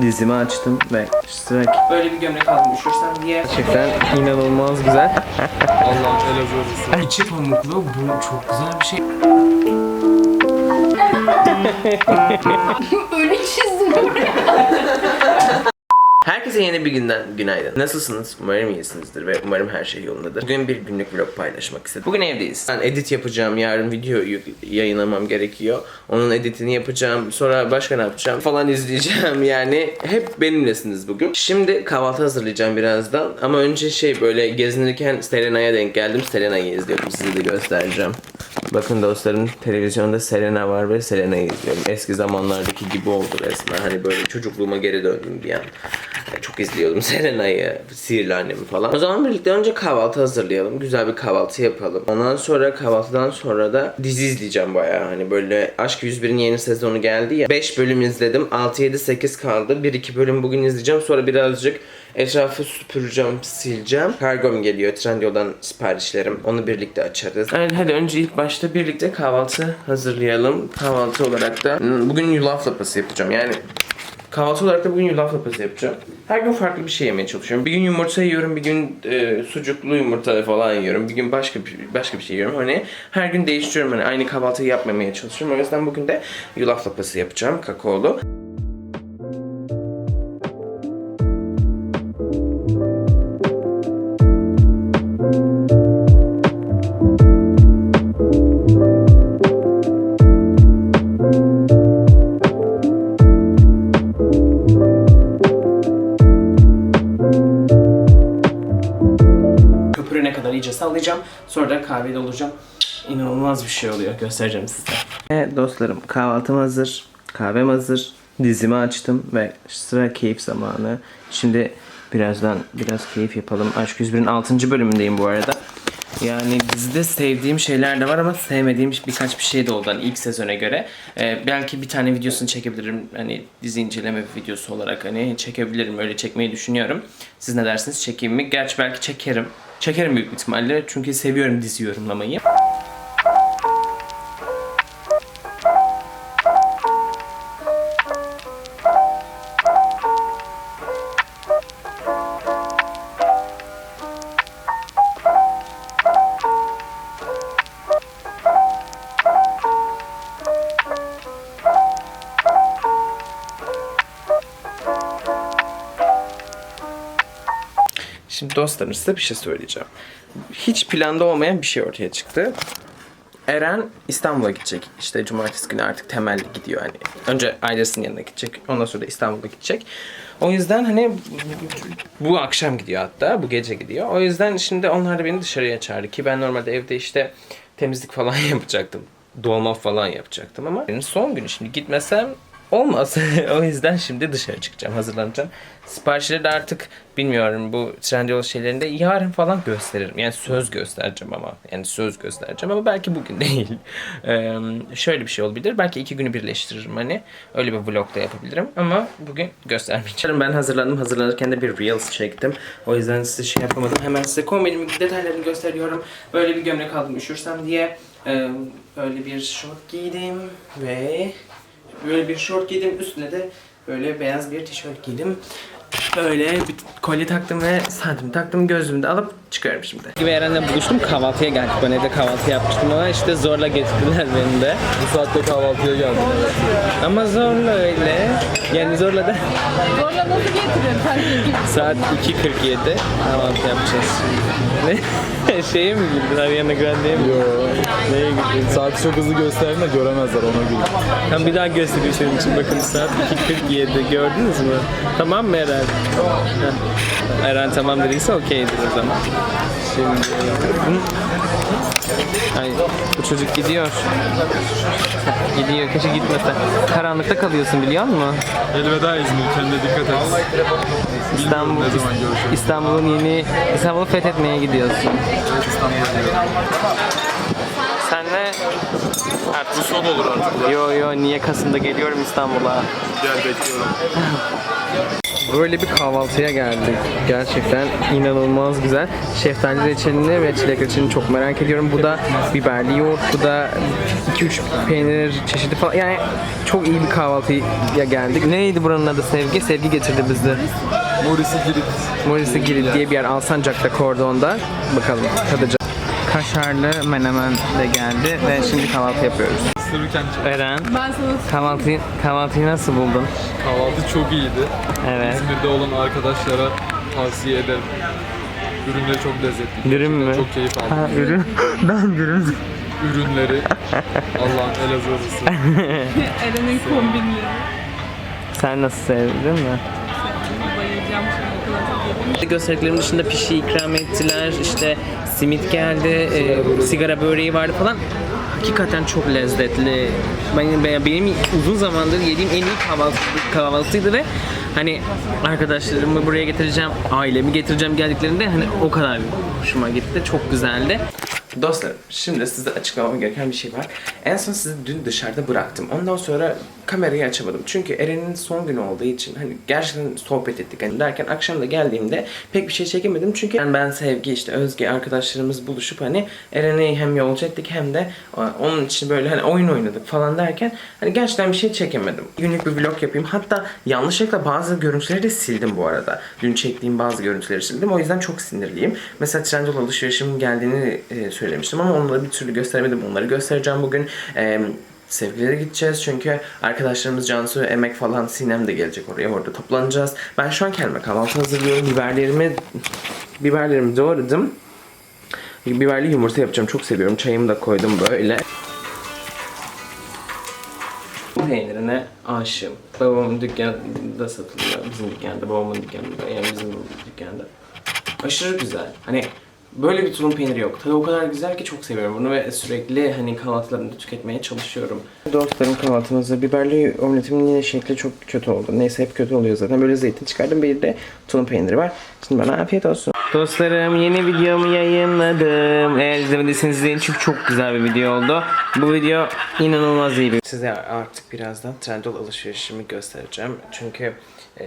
Dizimi açtım ve strike. Böyle bir gömlek aldım üşürsem diye. Gerçekten inanılmaz güzel. Allah'ım el azı İçi pamuklu. Bu çok güzel bir şey. Öyle çizdim oraya. Herkese yeni bir günden günaydın. Nasılsınız? Umarım iyisinizdir ve umarım her şey yolundadır. Bugün bir günlük vlog paylaşmak istedim. Bugün evdeyiz. Ben edit yapacağım. Yarın video yayınlamam gerekiyor. Onun editini yapacağım. Sonra başka ne yapacağım falan izleyeceğim. Yani hep benimlesiniz bugün. Şimdi kahvaltı hazırlayacağım birazdan. Ama önce şey böyle gezinirken Serena'ya denk geldim. Serena'yı izliyorum. Size de göstereceğim. Bakın dostlarım televizyonda Selena var ve Selena'yı izliyorum. Eski zamanlardaki gibi oldu resmen. Hani böyle çocukluğuma geri döndüm bir an. Çok izliyordum Selena'yı, Sihirli Annemi falan. O zaman birlikte önce kahvaltı hazırlayalım. Güzel bir kahvaltı yapalım. Ondan sonra kahvaltıdan sonra da dizi izleyeceğim bayağı. Hani böyle Aşk 101'in yeni sezonu geldi ya. 5 bölüm izledim. 6, 7, 8 kaldı. 1-2 bölüm bugün izleyeceğim. Sonra birazcık etrafı süpüreceğim, sileceğim. Kargom geliyor. Trendyol'dan siparişlerim. Onu birlikte açarız. Evet hadi önce ilk başta birlikte kahvaltı hazırlayalım. Kahvaltı olarak da hmm, bugün yulaf lapası yapacağım. Yani Kahvaltı olarak da bugün yulaf lapası yapacağım. Her gün farklı bir şey yemeye çalışıyorum. Bir gün yumurta yiyorum, bir gün e, sucuklu yumurta falan yiyorum. Bir gün başka bir, başka bir şey yiyorum. Hani her gün değiştiriyorum. Hani aynı kahvaltıyı yapmamaya çalışıyorum. O yüzden bugün de yulaf lapası yapacağım, kakaolu. Sallayacağım. Sonra da kahveyi dolduracağım. İnanılmaz bir şey oluyor. Göstereceğim size. Evet dostlarım kahvaltım hazır. Kahvem hazır. Dizimi açtım ve sıra keyif zamanı. Şimdi birazdan biraz keyif yapalım. Aşk 101'in 6. bölümündeyim bu arada. Yani dizide sevdiğim şeyler de var ama sevmediğim birkaç bir şey de oldu hani ilk sezona göre. Ee, belki bir tane videosunu çekebilirim. Hani dizi inceleme videosu olarak hani çekebilirim. Öyle çekmeyi düşünüyorum. Siz ne dersiniz? Çekeyim mi? Gerçi belki çekerim. Çekerim büyük ihtimalle. Çünkü seviyorum dizi yorumlamayı. Dostlarım size bir şey söyleyeceğim. Hiç planda olmayan bir şey ortaya çıktı. Eren İstanbul'a gidecek. İşte cumartesi günü artık temelli gidiyor hani. Önce ailesinin yanına gidecek. Ondan sonra da İstanbul'a gidecek. O yüzden hani bu akşam gidiyor hatta. Bu gece gidiyor. O yüzden şimdi onlar da beni dışarıya çağırdı ki ben normalde evde işte temizlik falan yapacaktım. Dolma falan yapacaktım ama benim son günü şimdi gitmesem olmaz. o yüzden şimdi dışarı çıkacağım, hazırlanacağım. Siparişleri de artık bilmiyorum bu Trendyol şeylerinde yarın falan gösteririm. Yani söz göstereceğim ama. Yani söz göstereceğim ama belki bugün değil. Ee, şöyle bir şey olabilir. Belki iki günü birleştiririm hani. Öyle bir vlog da yapabilirim ama bugün göstermeyeceğim. Ben hazırlandım. Hazırlanırken de bir Reels çektim. O yüzden size şey yapamadım. Hemen size kombinimin detaylarını gösteriyorum. Böyle bir gömlek aldım üşürsem diye. Ee, böyle bir şort giydim ve böyle bir şort giydim. Üstüne de böyle beyaz bir tişört giydim. Böyle bir kolye taktım ve saatimi taktım gözlüğümü de alıp çıkıyorum şimdi. Gibi Eren'le buluştum kahvaltıya geldik. Ben evde kahvaltı yapmıştım ama işte zorla getirdiler beni de. Bu saatte kahvaltıya geldim. Ama zorla öyle. Yani zorla da Zorla nasıl gibi. saat 2.47 kahvaltı yapacağız şimdi. Ne? Şeye mi girdin? Ariana Grande'ye mi? Yo. Neye girdin? Saati çok hızlı gösterme göremezler ona göre. Tam bir daha göstereyim senin için. Bakın saat 2.47 gördünüz mü? Tamam mı Eren? Heh. Eren tamam dediyse okeydir o zaman. Şimdi... Hı? Ay bu çocuk gidiyor. gidiyor. Keşke gitmese. Karanlıkta kalıyorsun biliyor musun? Elveda İzmir kendine dikkat et. İstanbul, ne zaman görüşürüz. İstanbul'un yeni İstanbul'u fethetmeye gidiyorsun. Evet İstanbul'a gidiyorum. Senle Bu son olur artık. yo yo niye Kasım'da geliyorum İstanbul'a. Gel bekliyorum. Böyle bir kahvaltıya geldik. Gerçekten inanılmaz güzel. Şeftali reçelini ve çilek reçelini çok merak ediyorum. Bu da biberli yoğurt, bu da 2-3 peynir çeşidi falan. Yani çok iyi bir kahvaltıya geldik. Neydi buranın adı Sevgi? Sevgi getirdi bizi. Morisi Girit. Morisi Girit diye bir yer Alsancak'ta Kordon'da. Bakalım tadacağız. Kaşarlı menemen de geldi ve şimdi kahvaltı yapıyoruz. Sırrıken Eren, Ben sana kahvaltıyı, kahvaltıyı nasıl buldun? kahvaltı çok iyiydi. Evet. İzmir'de olan arkadaşlara tavsiye ederim. Ürünleri çok lezzetli. Dürüm mü? Çok keyif aldım. Ha, ürün. ben dürüm. Ürünleri Allah'ın Elazığlısı. Eren'in kombinleri. Sen nasıl sevdin mi? Gösterdiklerim dışında pişi ikram ettiler. İşte simit geldi, e, sigara böreği vardı falan. Hakikaten çok lezzetli. Benim, benim uzun zamandır yediğim en iyi kahvaltı, kahvaltıydı ve hani arkadaşlarımı buraya getireceğim, ailemi getireceğim geldiklerinde hani o kadar hoşuma gitti. Çok güzeldi. Dostlarım, şimdi size açıklamam gereken bir şey var. En son sizi dün dışarıda bıraktım. Ondan sonra kamerayı açamadım. Çünkü Eren'in son günü olduğu için hani gerçekten sohbet ettik. Hani derken akşam da geldiğimde pek bir şey çekemedim. Çünkü ben, ben Sevgi, işte Özge arkadaşlarımız buluşup hani Eren'i hem yolcu ettik hem de onun için böyle hani oyun oynadık falan derken hani gerçekten bir şey çekemedim. Günlük bir vlog yapayım. Hatta yanlışlıkla bazı görüntüleri de sildim bu arada. Dün çektiğim bazı görüntüleri sildim. O yüzden çok sinirliyim. Mesela Trendyol alışverişimin geldiğini e, söylemiştim ama onları bir türlü gösteremedim. Onları göstereceğim bugün. E, Sevgilere gideceğiz çünkü arkadaşlarımız Cansu, Emek falan Sinem de gelecek oraya. Orada toplanacağız. Ben şu an kendime kahvaltı hazırlıyorum. Biberlerimi biberlerimi doğradım. Biberli yumurta yapacağım. Çok seviyorum. Çayımı da koydum böyle. Bu peynirine aşığım. Babamın dükkanında satılıyor. Bizim dükkanda, babamın dükkanında, yani bizim dükkanda. Aşırı güzel. Hani böyle bir tulum peyniri yok. Tadı o kadar güzel ki çok seviyorum bunu ve sürekli hani kahvaltılarımda tüketmeye çalışıyorum. Dostlarım kahvaltımızda biberli omletimin yine şekli çok kötü oldu. Neyse hep kötü oluyor zaten. Böyle zeytin çıkardım bir de tulum peyniri var. Şimdi bana afiyet olsun. Dostlarım yeni videomu yayınladım. Eğer izlemediyseniz izleyin çünkü çok güzel bir video oldu. Bu video inanılmaz iyi bir. Size artık birazdan Trendyol alışverişimi göstereceğim. Çünkü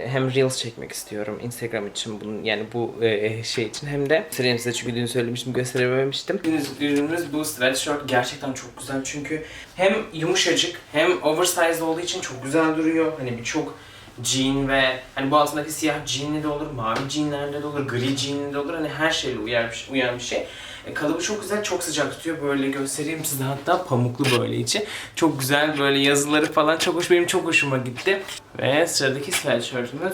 hem Reels çekmek istiyorum Instagram için bunun yani bu e, şey için hem de göstereyim size çünkü dün söylemiştim gösterememiştim. Ürünümüz bu sweatshirt gerçekten çok güzel çünkü hem yumuşacık hem oversized olduğu için çok güzel duruyor. Hani birçok jean ve hani bu altındaki siyah jeanli de olur, mavi jeanlerde de olur, gri jeanli de olur. Hani her şeyle uyar bir, şey- uyan bir şey. Kalıbı çok güzel, çok sıcak tutuyor. Böyle göstereyim size hatta pamuklu böyle içi. Çok güzel böyle yazıları falan çok hoş. Benim çok hoşuma gitti. Ve sıradaki sweatshirtimiz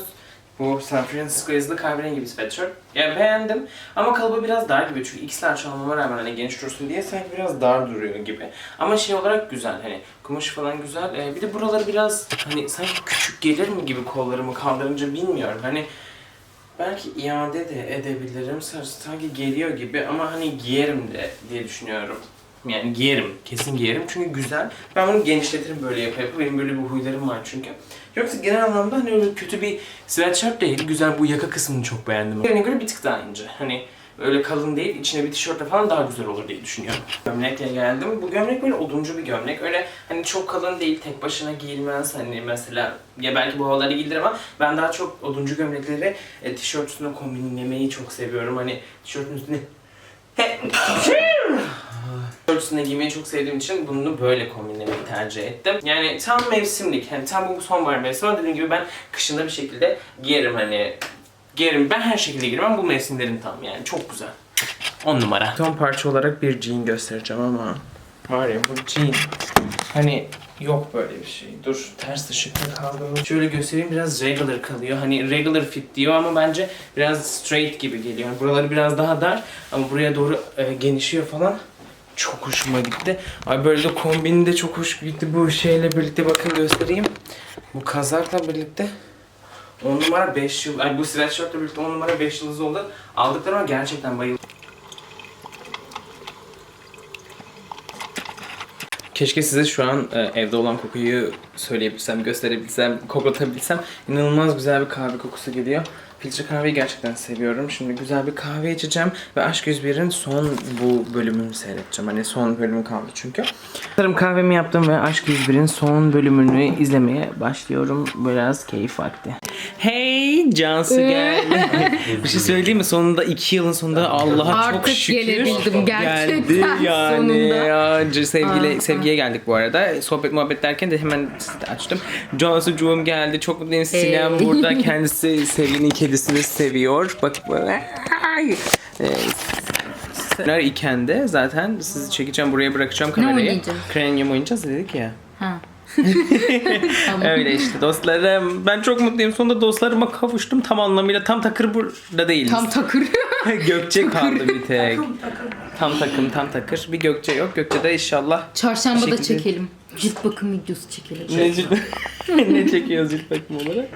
bu San Francisco yazılı kahverengi bir sweatshirt. Ya beğendim ama kalıbı biraz dar gibi çünkü X large almama rağmen hani geniş dursun diye sanki biraz dar duruyor gibi. Ama şey olarak güzel hani kumaşı falan güzel. Ee, bir de buraları biraz hani sanki küçük gelir mi gibi kollarımı kaldırınca bilmiyorum. Hani belki iade de edebilirim. Sanki geliyor gibi ama hani giyerim de diye düşünüyorum. Yani giyerim. Kesin giyerim çünkü güzel. Ben bunu genişletirim böyle yapa yapa. Benim böyle bir huylarım var çünkü. Yoksa genel anlamda hani öyle kötü bir sweatshirt değil. Güzel bu yaka kısmını çok beğendim. Yerine göre bir tık daha ince. Hani öyle kalın değil. içine bir tişörtle falan daha güzel olur diye düşünüyorum. Gömlekle geldim. Bu gömlek böyle oduncu bir gömlek. Öyle hani çok kalın değil. Tek başına giyilmez. Hani mesela ya belki bu havalarda giyilir ama ben daha çok oduncu gömlekleri e, tişört üstüne kombinlemeyi çok seviyorum. Hani tişörtün üstüne Tişört üstüne giymeyi çok sevdiğim için bunu böyle kombinlemeyi tercih ettim. Yani tam mevsimlik, hani tam bu sonbahar mevsimi dediğim gibi ben kışında bir şekilde giyerim hani giyerim. Ben her şekilde giyerim ama bu mevsimlerin tam yani çok güzel. 10 numara. Son parça olarak bir jean göstereceğim ama var ya bu jean hani yok böyle bir şey. Dur ters ışıkta kaldı. Şöyle göstereyim biraz regular kalıyor. Hani regular fit diyor ama bence biraz straight gibi geliyor. Yani buraları biraz daha dar ama buraya doğru e, genişliyor falan. Çok hoşuma gitti. Ay böyle de kombini de çok hoş gitti bu şeyle birlikte bakın göstereyim. Bu kazakla birlikte 10 numara 5 yıl, ay bu sweatshirtle birlikte 10 numara 5 yıldız oldu. Aldıklarıma gerçekten bayıldım. Keşke size şu an e, evde olan kokuyu söyleyebilsem, gösterebilsem, koklatabilsem. İnanılmaz güzel bir kahve kokusu geliyor. Filtre kahveyi gerçekten seviyorum. Şimdi güzel bir kahve içeceğim ve Aşk 101'in son bu bölümünü seyredeceğim. Hani son bölümü kaldı çünkü. Sanırım kahvemi yaptım ve Aşk 101'in son bölümünü izlemeye başlıyorum. Biraz keyif vakti. Hey Cansu geldi. bir şey söyleyeyim mi? Sonunda iki yılın sonunda Allah'a çok Artık şükür gelebildim gerçekten geldi yani sonunda. ya. Sevgili, sevgiye geldik bu arada. Sohbet muhabbet derken de hemen açtım. Cansucuğum geldi. Çok mutluyum. Sinem burada. Kendisi sevginin kedisini seviyor. Bak böyle. Ay. Ee, Neler iken de zaten sizi çekeceğim buraya bırakacağım kamerayı. oynayacağız? Cranium oynayacağız dedik ya. Ha. Öyle işte dostlarım. Ben çok mutluyum. Sonunda dostlarıma kavuştum tam anlamıyla. Tam takır burada değiliz. Tam takır. Gökçe kaldı bir tek. Tam takım tam takır. Bir Gökçe yok. Gökçe de inşallah. Çarşamba da çekelim. Cilt bakım videosu çekelim. Ne, ne çekiyoruz ilk bakım olarak?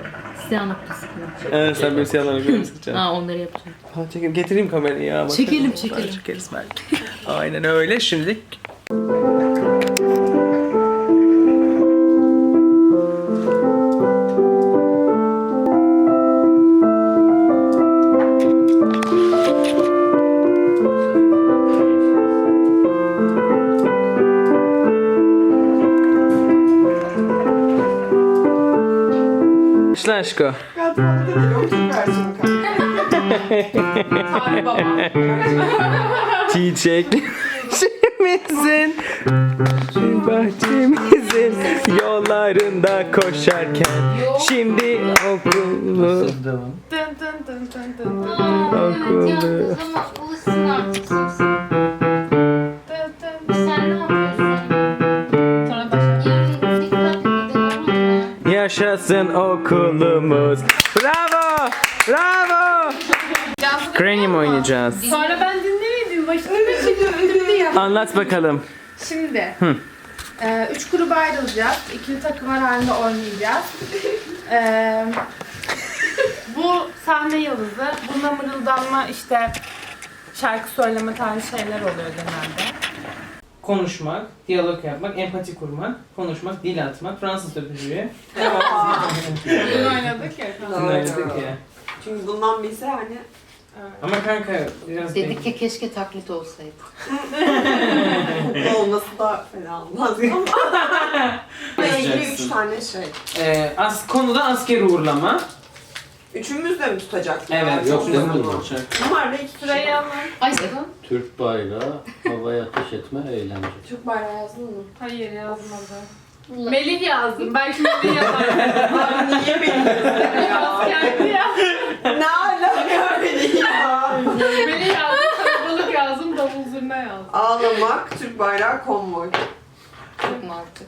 Siyah noktası. Evet, sen böyle siyahlarla görmüşsün. Ha onları yapacağım. Ha, çekelim. Getireyim kamerayı ya. bakalım. Çekelim, çekelim. Çekeriz belki. Aynen öyle. Şimdilik İşte aşkı. Çiçeklerimizin bahçemizin yollarında koşarken şimdi okulu artık Sen ne yapıyorsun? Yaşasın okulumuz bravo bravo Cranium oynayacağız Sonra ben dinlemedim. Başını bir çekiyorum. ya. anlat bakalım Şimdi e, üç gruba ayrılacağız. İkili takımlar halinde oynayacağız. E, bu sahne yıldızı. Bunda mırıldanma işte şarkı söyleme tarzı şeyler oluyor genelde. Konuşmak, diyalog yapmak, empati kurmak, konuşmak, dil atmak, Fransız öpücüğü. Bunu oynadık ya. Oynadık ya. Çünkü bundan bilse hani Ama kanka biraz Dedik ya keşke taklit olsaydı. olması da fena olmaz ama. İlgili üç tane şey. Ee, as konuda asker uğurlama. Üçümüz de mi tutacak? Evet, yok Çok demin uzun. olacak. Numaralı iki kişi. Şurayı alın. Ay sakın. Türk bayrağı, havaya ateş etme, eğlence. Türk bayrağı yazdın mı? Hayır yazmadı. Melih yazdım. Belki Melih yazar. Abi niye beni yazdın ya? Ne alaka beni ya? Melih yazdım. Kalabalık yazdım. Davul zurna yazdım. Ağlamak, Türk bayrağı konvoy. Çok mantıklı.